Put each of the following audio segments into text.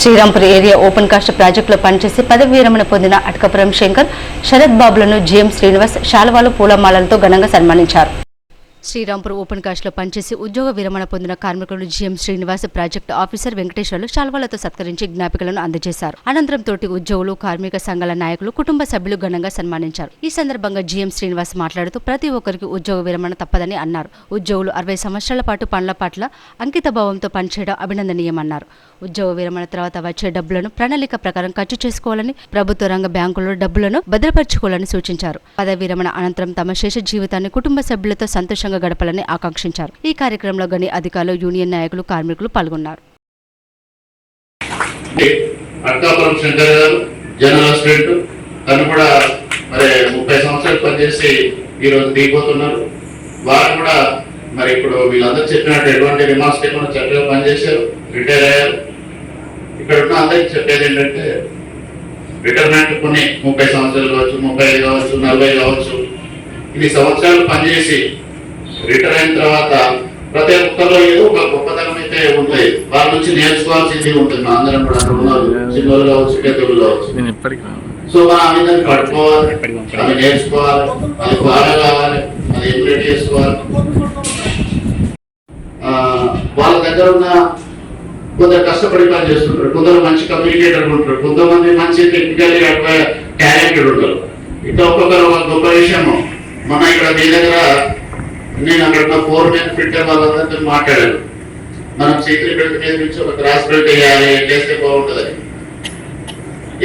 Srirampur area open cast ప్రాజెక్టులో పనిచేసి పదవి విరమణ పొందిన అటకపురం శంకర్ శరత్ బాబులను జీఎం శ్రీనివాస్ శాలువాలు పూలమాలలతో ఘనంగా సన్మానించారు. శ్రీరాంపూర్ ఓపెన్ కాస్ట్లో పనిచేసి ఉద్యోగ విరమణ పొందిన కార్మికులు GM Srinivas project officer Venkateswarlu శాల్వాలతో సత్కరించి జ్ఞాపికలను అందజేశారు. అనంతరం తోటి ఉద్యోగులు కార్మిక సంఘాల నాయకులు కుటుంబ సభ్యులు ఘనంగా సన్మానించారు. ఈ సందర్భంగా జీఎం శ్రీనివాస్ మాట్లాడుతూ ప్రతి ఒక్కరికి ఉద్యోగ విరమణ తప్పదని అన్నారు. ఉద్యోగులు అరవై సంవత్సరాల పాటు పనుల పట్ల అంకిత భావంతో పనిచేయడం అభినందనీయమన్నారు. ఉద్యోగ విరమణ తర్వాత వచ్చే డబ్బులను ప్రణాళిక ప్రకారం ఖర్చు చేసుకోవాలని ప్రభుత్వ రంగ బ్యాంకుల్లో డబ్బులను భద్రపరచుకోవాలని సూచించారు. పదవి విరమణ అనంతరం తమ శేష జీవితాన్ని కుటుంబ సభ్యులతో సంతోషంగా సంతోషంగా గడపాలని ఆకాంక్షించారు. ఈ కార్యక్రమంలో గని అధికారులు యూనియన్ నాయకులు కార్మికులు పాల్గొన్నారు. అక్కాపురం శంకర్ గారు జనరల్ అసిస్టెంట్ తను కూడా మరి ముప్పై సంవత్సరాలు పనిచేసి ఈరోజు దిగిపోతున్నారు. వారు కూడా మరి ఇప్పుడు వీళ్ళందరూ చెప్పినట్టు ఎటువంటి రిమార్క్స్ లేకుండా చక్కగా పనిచేశారు రిటైర్ అయ్యారు. ఇక్కడ ఉన్న అందరికి చెప్పేది ఏంటంటే రిటైర్మెంట్ కొన్ని ముప్పై సంవత్సరాలు కావచ్చు ముప్పై ఐదు కావచ్చు నలభై కావచ్చు ఇది సంవత్సరాలు పనిచేసి రిటైర్ అయిన తర్వాత ప్రతి ఒక్కరిలో ఏదో ఒక గొప్పతనం అయితే ఉంటాయి. వాళ్ళ నుంచి నేర్చుకోవాల్సింది ఉంటుంది. మన అందరం కూడా అక్కడ ఉన్నారు చిన్నోళ్ళు కావచ్చు పెద్దోళ్ళు కావచ్చు. సో మనం అందరిని పట్టుకోవాలి. అది నేర్చుకోవాలి. అది బాగా కావాలి. అది ఇంప్లిమెంట్ చేసుకోవాలి. ఆ, వాళ్ళ దగ్గర ఉన్న కొందరు కష్టపడి పని చేస్తుంటారు. కొందరు మంచి కమ్యూనికేటర్ ఉంటారు. కొంతమంది మంచి టెక్నికల్ టాలెంటెడ్ ఉంటారు. ఇట్లా ఒక్కొక్కరు ఒక గొప్ప విషయము. మన ఇక్కడ మీ దగ్గర నేను అక్కడ ఫోర్ మెన్ ఫిట్టర్ వాళ్ళందరితో మాట్లాడాను. మనం చేతులు బెల్ట్ మీద నుంచి ఒక క్రాస్ బెల్ట్ వేయాలి చేస్తే బాగుంటుంది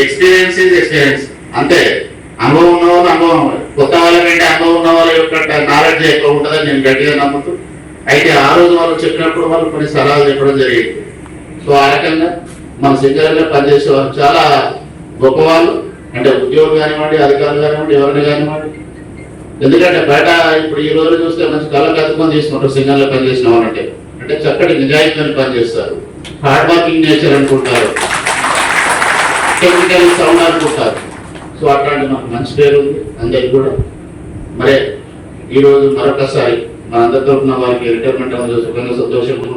ఎక్స్పీరియన్స్ ఇస్ ఎక్స్పీరియన్స్ అంతే. అనుభవం ఉన్న వాళ్ళు అనుభవం కొత్త వాళ్ళకంటే అనుభవం ఉన్న వాళ్ళ యొక్క నాలెడ్జ్ ఎక్కువ ఉంటుందని నేను గట్టిగా నమ్ముతూ అయితే ఆ రోజు వాళ్ళు చెప్పినప్పుడు వాళ్ళు కొన్ని సలహాలు చెప్పడం జరిగింది. సో ఆ రకంగా మన సింగర్గా పనిచేసే వాళ్ళు చాలా గొప్పవాళ్ళు. అంటే ఉద్యోగులు కానివ్వండి అధికారులు కానివ్వండి ఎవరిని కానివ్వండి ఎందుకంటే బయట ఇప్పుడు ఈ రోజు చూస్తే మంచి కళ్ళ కత్తుకొని తీసుకుంటారు సింగర్లో పనిచేసిన వాళ్ళంటే అంటే చక్కటి నిజాయితీని పనిచేస్తారు హార్డ్ వర్కింగ్ నేచర్ అనుకుంటారు. టెక్నికల్ సౌండ్ అనుకుంటారు. సో అట్లాంటి మాకు మంచి పేరు ఉంది. అందరికి కూడా. మరి ఈరోజు మరొకసారి మన అందరితో ఉన్న వారికి రిటైర్మెంట్ సుఖంగా సంతోషం